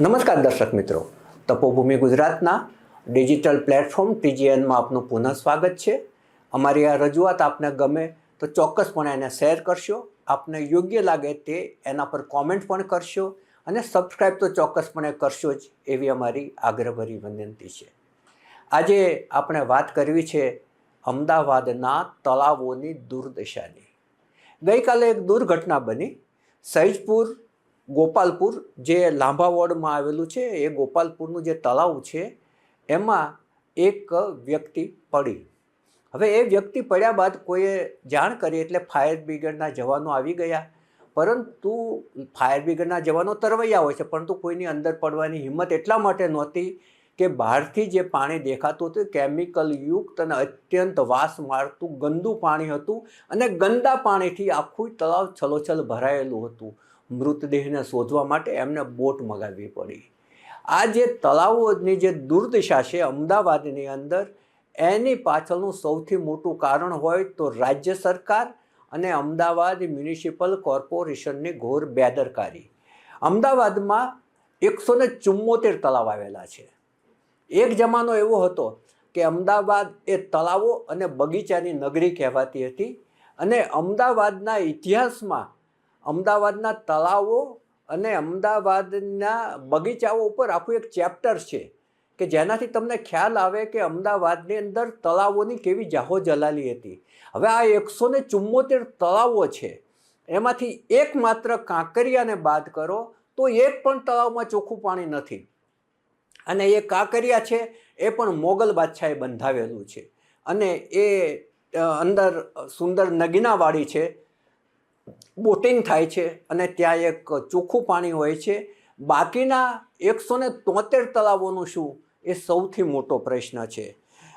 નમસ્કાર દર્શક મિત્રો. તપોભૂમિ ગુજરાતના ડિજિટલ પ્લેટફોર્મ ટીજીએનમાં આપનું પુનઃ સ્વાગત છે. અમારી આ રજૂઆત આપને ગમે તો ચોક્કસપણે એને શેર કરશો. આપને યોગ્ય લાગે તે એના પર કોમેન્ટ પણ કરશો અને સબસ્ક્રાઈબ તો ચોક્કસપણે કરશો જ એવી અમારી આગ્રહભરી વિનંતી છે. આજે આપણે વાત કરવી છે અમદાવાદના તળાવોની દુર્દશાની. ગઈકાલે એક દુર્ઘટના બની. સૈજપુર ગોપાલપુર જે લાંભા વોર્ડમાં આવેલું છે, એ ગોપાલપુરનું જે તળાવ છે, એમાં એક વ્યક્તિ પડી. હવે એ વ્યક્તિ પડ્યા બાદ કોઈએ જાણ કરી એટલે ફાયર બ્રિગેડના જવાનો આવી ગયા. પરંતુ ફાયર બ્રિગેડના જવાનો તરવૈયા હોય છે, પરંતુ કોઈની અંદર પડવાની હિંમત એટલા માટે નહોતી કે બહારથી જે પાણી દેખાતું હતું કેમિકલ યુક્ત અને અત્યંત વાસ મારતું ગંદુ પાણી હતું અને ગંદા પાણીથી આખું તળાવ છલોછલ ભરાયેલું હતું. મૃતદેહને શોધવા માટે એમને બોટ મગાવવી પડી. આ જે તળાવોની જે દુર્દશા છે અમદાવાદની અંદર, એની પાછળનું સૌથી મોટું કારણ હોય તો રાજ્ય સરકાર અને અમદાવાદ મ્યુનિસિપલ કોર્પોરેશનની ઘોર બેદરકારી. અમદાવાદમાં એકસો ને ચુમ્મોતેર તળાવ આવેલા છે. એક જમાનો એવો હતો કે અમદાવાદ એ તળાવો અને બગીચાની નગરી કહેવાતી હતી અને અમદાવાદના ઇતિહાસમાં અમદાવાદના તળાવો અને અમદાવાદના બગીચાઓ ઉપર આખું એક ચેપ્ટર છે કે જેનાથી તમને ખ્યાલ આવે કે અમદાવાદની અંદર તળાવોની કેવી જાહો જલાલી હતી. હવે આ એકસો ને ચુમ્મોતેર તળાવો છે. એમાંથી એકમાત્ર કાંકરિયાને બાદ કરો તો એક પણ તળાવમાં ચોખ્ખું પાણી નથી. અને એ કાંકરિયા છે, એ પણ મોગલ બાદશાહે બંધાવેલું છે. અને એ અંદર સુંદર નગીનાવાળી છે. બોટિંગ થાય છે અને ત્યાં એક ચોખ્ખું પાણી હોય છે. બાકીના એકસો ને તોતેર તળાવોનું શું? એ સૌથી મોટો પ્રશ્ન છે.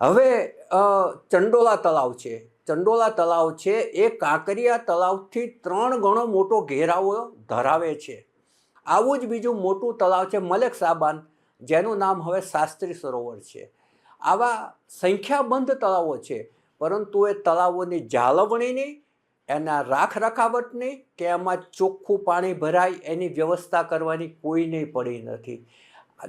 હવે ચંડોલા તળાવ છે. ચંડોલા તળાવ છે, એ કાંકરિયા તળાવથી ત્રણ ગણો મોટો ઘેરાવો ધરાવે છે. આવું જ બીજું મોટું તળાવ છે મલેક સાબાન. જેનું નામ હવે શાસ્ત્રી સરોવર છે. આવા સંખ્યાબંધ તળાવો છે, પરંતુ એ તળાવોની જાળવણીની એના રાખ રખાવટની કે એમાં ચોખ્ખું પાણી ભરાય એની વ્યવસ્થા કરવાની કોઈને પડી નથી.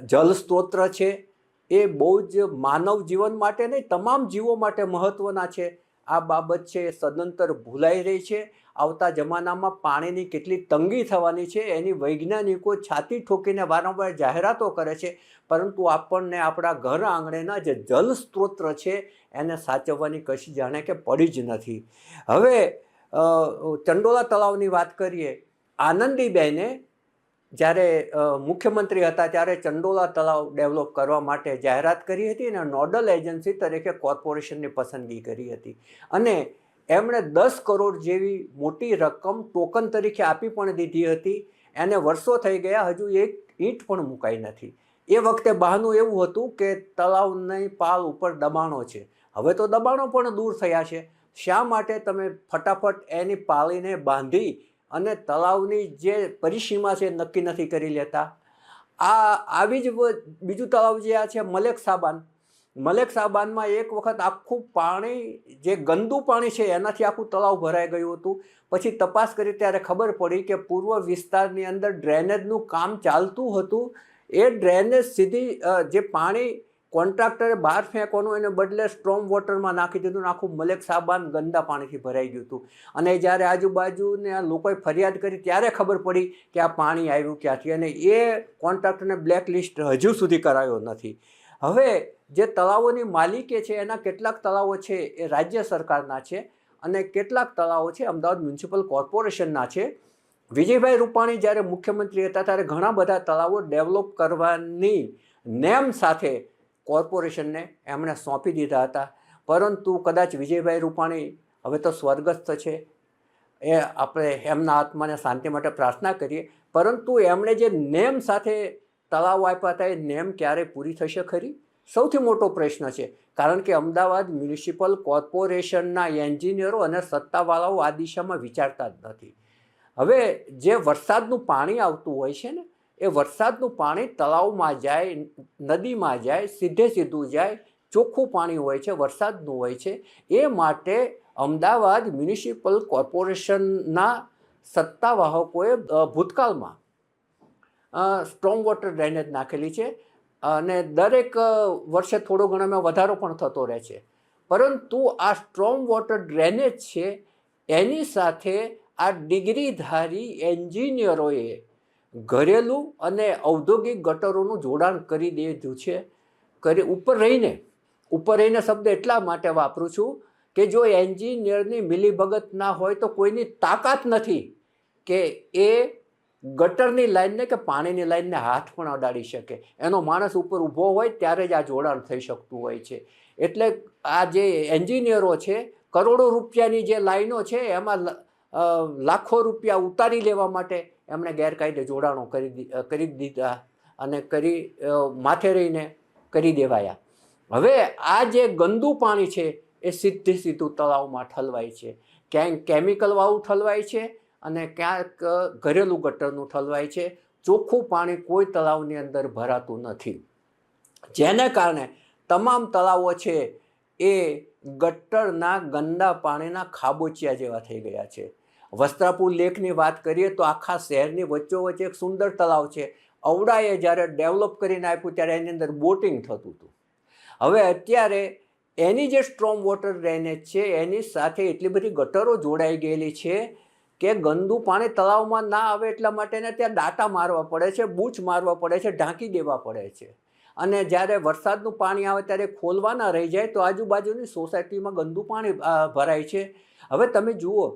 જલ સ્ત્રોત છે, એ બહુ જ માનવ જીવન માટે નહીં, તમામ જીવો માટે મહત્ત્વના છે. આ બાબત છે સદંતર ભૂલાઈ રહી છે. આવતા જમાનામાં પાણીની કેટલી તંગી થવાની છે, એની વૈજ્ઞાનિકો છાતી ઠોકીને વારંવાર જાહેરાતો કરે છે, પરંતુ આપણને આપણા ઘર આંગણેના જે જલ સ્ત્રોત છે, એને સાચવવાની કશી જાણે કે પડી જ નથી. હવે ચંડોલા તળાવની વાત કરીએ, આનંદીબેને જ્યારે મુખ્યમંત્રી હતા ત્યારે ચંડોલા તળાવ ડેવલપ કરવા માટે જાહેરાત કરી હતી અને નોડલ એજન્સી તરીકે કોર્પોરેશનની પસંદગી કરી હતી. અને એમણે દસ કરોડ જેવી મોટી રકમ ટોકન તરીકે આપી પણ દીધી હતી. એને વર્ષો થઈ ગયા, હજુ એક ઈંટ પણ મુકાઈ નથી. એ વખતે બહાનું એવું હતું કે તળાવની પાલ ઉપર દબાણો છે. હવે તો દબાણો પણ દૂર થયા છે. શા માટે તમે ફટાફટ એની પાળીને બાંધી અને તળાવની જે પરિસીમા છે નક્કી નથી કરી લેતા? આ, આવી જ બીજું તળાવ જે આ છે, મલેક સાબાન. મલેક સાબાનમાં એક વખત આખું પાણી, જે ગંદુ પાણી છે, એનાથી આખું તળાવ ભરાઈ ગયું હતું. પછી તપાસ કરી ત્યારે ખબર પડી કે પૂર્વ વિસ્તારની અંદર ડ્રેનેજનું કામ ચાલતું હતું. એ ડ્રેનેજ સીધી જે પાણી કોન્ટ્રાક્ટરે બહાર ફેંકવાનું એને બદલે સ્ટ્રોમ વોટરમાં નાખી દીધું ને આખું મલેક સાબાન ગંદા પાણીથી ભરાઈ ગયું હતું. અને જ્યારે આજુબાજુને લોકોએ ફરિયાદ કરી ત્યારે ખબર પડી કે આ પાણી આવ્યું ક્યાંથી? અને એ કોન્ટ્રાક્ટરને બ્લેક લિસ્ટ હજુ સુધી કરાયો નથી. હવે જે તળાવોની માલિકે છે, એના કેટલાક તળાવો છે, એ રાજ્ય સરકારના છે અને કેટલાક તળાવો છે, અમદાવાદ મ્યુનિસિપલ કોર્પોરેશનના છે. વિજયભાઈ રૂપાણી જ્યારે મુખ્યમંત્રી હતા, ત્યારે ઘણા બધા તળાવો ડેવલપ કરવાની નેમ સાથે કોર્પોરેશનને એમણે સોંપી દીધા હતા. પરંતુ કદાચ વિજયભાઈ રૂપાણી હવે તો સ્વર્ગસ્થ છે. એ આપણે એમના આત્માને શાંતિ માટે પ્રાર્થના કરીએ. પરંતુ એમણે જે નેમ સાથે તળાવો આપ્યા હતા એ નેમ ક્યારે પૂરી થશે ખરી? સૌથી મોટો પ્રશ્ન છે. કારણ કે અમદાવાદ મ્યુનિસિપલ કોર્પોરેશનના એન્જિનિયરો અને સત્તાવાળાઓ આ દિશામાં વિચારતા જ નથી. હવે જે વરસાદનું પાણી આવતું હોય છે ને, એ વરસાદનું પાણી તળાવમાં જાય, નદીમાં જાય, સીધે સીધું જાય, ચોખ્ખું પાણી હોય છે, વરસાદનું હોય છે, એ માટે અમદાવાદ મ્યુનિસિપલ કોર્પોરેશનના સત્તાવાહકોએ ભૂતકાળમાં સ્ટ્રોંગ વોટર ડ્રેનેજ નાખેલી છે. અને દરેક વર્ષે થોડો ઘણો મેં વધારો પણ થતો રહે છે. પરંતુ આ સ્ટ્રોંગ વોટર ડ્રેનેજ છે, એની સાથે આ ડિગ્રીધારી એન્જિનિયરોએ ઘરેલું અને ઔદ્યોગિક ગટરોનું જોડાણ કરી દીધું છે. કરી, ઉપર રહીને ઉપર રહીને શબ્દ એટલા માટે વાપરું છું કે જો એન્જિનિયરની મિલીભગત ના હોય તો કોઈની તાકાત નથી કે એ ગટરની લાઈનને કે પાણીની લાઈનને હાથ પણ અડાડી શકે. એનો માણસ ઉપર ઊભો હોય ત્યારે જ આ જોડાણ થઈ શકતું હોય છે. એટલે આ જે એન્જિનિયરો છે, કરોડો રૂપિયાની જે લાઈનો છે, એમાં લાખો રૂપિયા ઉતારી લેવા માટે એમણે ગેરકાયદે જોડાણો કરી કરી દીધા અને કરી માથે રહીને કરી દેવાયા. હવે આ જે ગંદુ પાણી છે, એ સીધે સીધું તળાવમાં ઠલવાય છે. ક્યાંક કેમિકલ વાળું ઠલવાય છે અને ક્યાંક ઘરેલું ગટરનું ઠલવાય છે, ચોખ્ખું પાણી કોઈ તળાવની અંદર ભરાતું નથી. જેને કારણે તમામ તળાવો છે એ ગટરના ગંદા પાણીના ખાબોચિયા જેવા થઈ ગયા છે. વસ્ત્રાપુર લેકની વાત કરીએ તો આખા શહેરની વચ્ચોવચ્ચ એક સુંદર તળાવ છે. ઔડાએ જ્યારે ડેવલપ કરીને આપ્યું ત્યારે એની અંદર બોટિંગ થતું હતું. હવે અત્યારે એની જે સ્ટ્રોંગ વોટર ડ્રેનેજ છે એની સાથે એટલી બધી ગટરો જોડાઈ ગયેલી છે કે ગંદુ પાણી તળાવમાં ના આવે એટલા માટેને ત્યાં દાંટા મારવા પડે છે, બૂચ મારવા પડે છે, ઢાંકી દેવા પડે છે. અને જ્યારે વરસાદનું પાણી આવે ત્યારે ખોલવાના રહી જાય તો આજુબાજુની સોસાયટીમાં ગંદુ પાણી ભરાય છે. હવે તમે જુઓ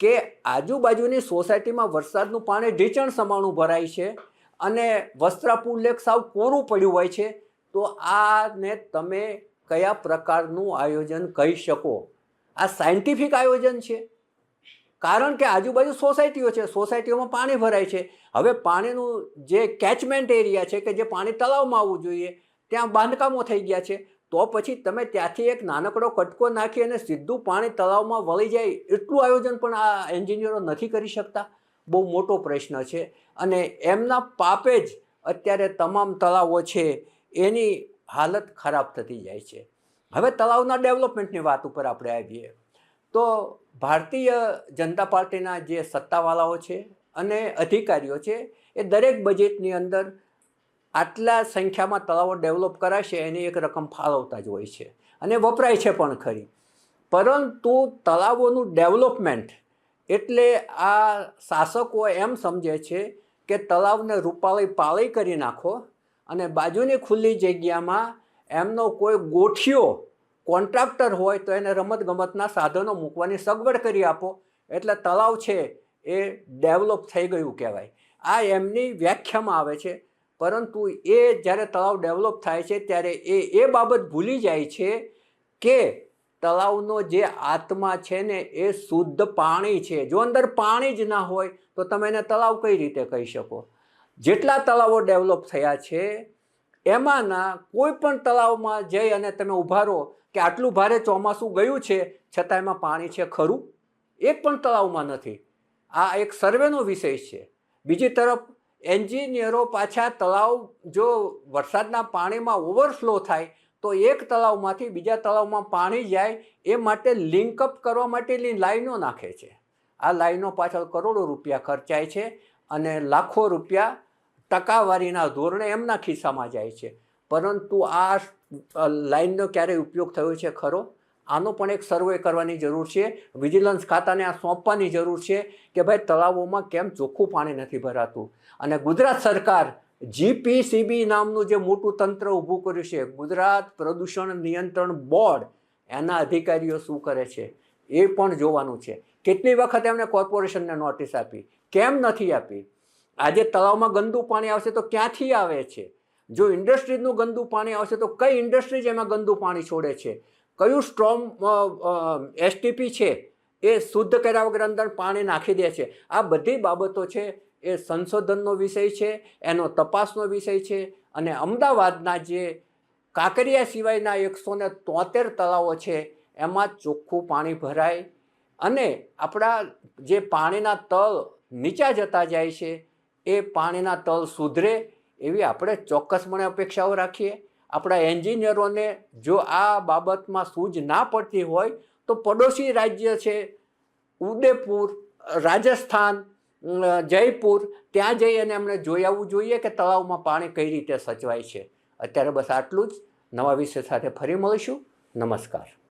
કે આજુબાજુની સોસાયટીમાં વરસાદનું પાણી ઢીચણ સમાણું ભરાય છે અને વસ્ત્રાપુર લેક સાવ કોરું પડ્યું હોય છે, તો આને તમે કયા પ્રકારનું આયોજન કહી શકો? આ સાયન્ટિફિક આયોજન છે. કારણ કે આજુબાજુ સોસાયટીઓ છે, સોસાયટીઓમાં પાણી ભરાય છે. હવે પાણીનું જે કેચમેન્ટ એરિયા છે કે જે પાણી તળાવમાં આવવું જોઈએ, ત્યાં બાંધકામો થઈ ગયા છે. તો પછી તમે ત્યાંથી એક નાનકડો કટકો નાખી અને સીધું પાણી તળાવમાં વળી જાય, એટલું આયોજન પણ આ એન્જિનિયરો નથી કરી શકતા. બહુ મોટો પ્રશ્ન છે. અને એમના પાપે જ અત્યારે તમામ તળાવો છે, એની હાલત ખરાબ થતી જાય છે. હવે તળાવના ડેવલપમેન્ટની વાત ઉપર આપણે આવીએ. તો ભારતીય જનતા પાર્ટીના જે સત્તાવાળાઓ છે અને અધિકારીઓ છે, એ દરેક બજેટની અંદર આટલા સંખ્યામાં તળાવો ડેવલપ કરાશે એની એક રકમ ફાળવતા જ હોય છે અને વપરાય છે પણ ખરી. પરંતુ તળાવોનું ડેવલપમેન્ટ એટલે આ શાસકો એમ સમજે છે કે તળાવને રૂપાળી પાળી કરી નાખો અને બાજુની ખુલ્લી જગ્યામાં એમનો કોઈ ગોઠિયો કોન્ટ્રાક્ટર હોય તો એને રમતગમતના સાધનો મૂકવાની સગવડ કરી આપો. એટલે તળાવ છે એ ડેવલપ થઈ ગયું કહેવાય. આ એમની વ્યાખ્યામાં આવે છે. પરંતુ એ જ્યારે તળાવ ડેવલપ થાય છે ત્યારે એ એ બાબત ભૂલી જાય છે કે તળાવનો જે આત્મા છે ને એ શુદ્ધ પાણી છે. જો અંદર પાણી જ ના હોય તો તમે એને તળાવ કઈ રીતે કહી શકો? જેટલા તળાવો ડેવલપ થયા છે, એમાંના કોઈ પણ તળાવમાં જઈ અને તમે ઊભા રહો કે આટલું ભારે ચોમાસું ગયું છે, છતાં એમાં પાણી છે ખરું? એક પણ તળાવમાં નથી. આ એક સર્વેનો વિષય છે. બીજી તરફ, એન્જિનિયરો પાછા તળાવ, જો વરસાદના પાણીમાં ઓવરફ્લો થાય, તો એક તળાવમાંથી બીજા તળાવમાં પાણી જાય, એ માટે લિંકઅપ કરવા માટેની લાઈનો નાખે છે. આ લાઈનો પાછળ કરોડો રૂપિયા ખર્ચાય છે અને લાખો રૂપિયા ટકાવારીના ધોરણે એમના ખિસ્સામાં જાય છે. પરંતુ આ લાઇનનો ક્યારેય ઉપયોગ થયો છે ખરો? આનો પણ એક સર્વે કરવાની જરૂર છે. વિજિલન્સ ખાતાને આ સોંપવાની જરૂર છે કે ભાઈ તળાવોમાં કેમ ચોખ્ખું પાણી નથી ભરાતું? અને ગુજરાત સરકાર જીપીસીબી નામનું જે મોટું તંત્ર ઊભું કર્યું છે, ગુજરાત પ્રદૂષણ નિયંત્રણ બોર્ડ, એના અધિકારીઓ શું કરે છે? એ પણ જોવાનું છે. કેટલી વખત એમણે કોર્પોરેશનને નોટિસ આપી? કેમ નથી આપી? આજે તળાવમાં ગંદુ પાણી આવશે તો ક્યાંથી આવે છે? જો ઇન્ડસ્ટ્રીઝનું ગંદુ પાણી આવશે તો કઈ ઇન્ડસ્ટ્રીઝ એમાં ગંદુ પાણી છોડે છે? કયું સ્ટ્રોમ એસટીપી છે, એ શુદ્ધ કર્યા વગર અંદર પાણી નાખી દે છે? આ બધી બાબતો છે, એ સંશોધનનો વિષય છે, એનો તપાસનો વિષય છે, અને અમદાવાદના જે કાંકરિયા સિવાયના એકસો ને તોતેર તળાવો છે, એમાં ચોખ્ખું પાણી ભરાય અને આપણા જે પાણીના તળ નીચા જતા જાય છે, એ પાણીના તળ સુધરે એવી આપણે ચોક્કસપણે અપેક્ષાઓ રાખીએ. આપણા એન્જિનિયરોને જો આ બાબતમાં સૂઝ ના પડતી હોય, તો પડોશી રાજ્ય છે, ઉદયપુર, રાજસ્થાન જયપુર, ત્યાં જઈ અને એમણે જોઈ આવવું જોઈએ કે તળાવમાં પાણી કઈ રીતે સચવાય છે. અત્યારે બસ આટલું જ. નવા વિષય સાથે ફરી મળીશું. નમસ્કાર.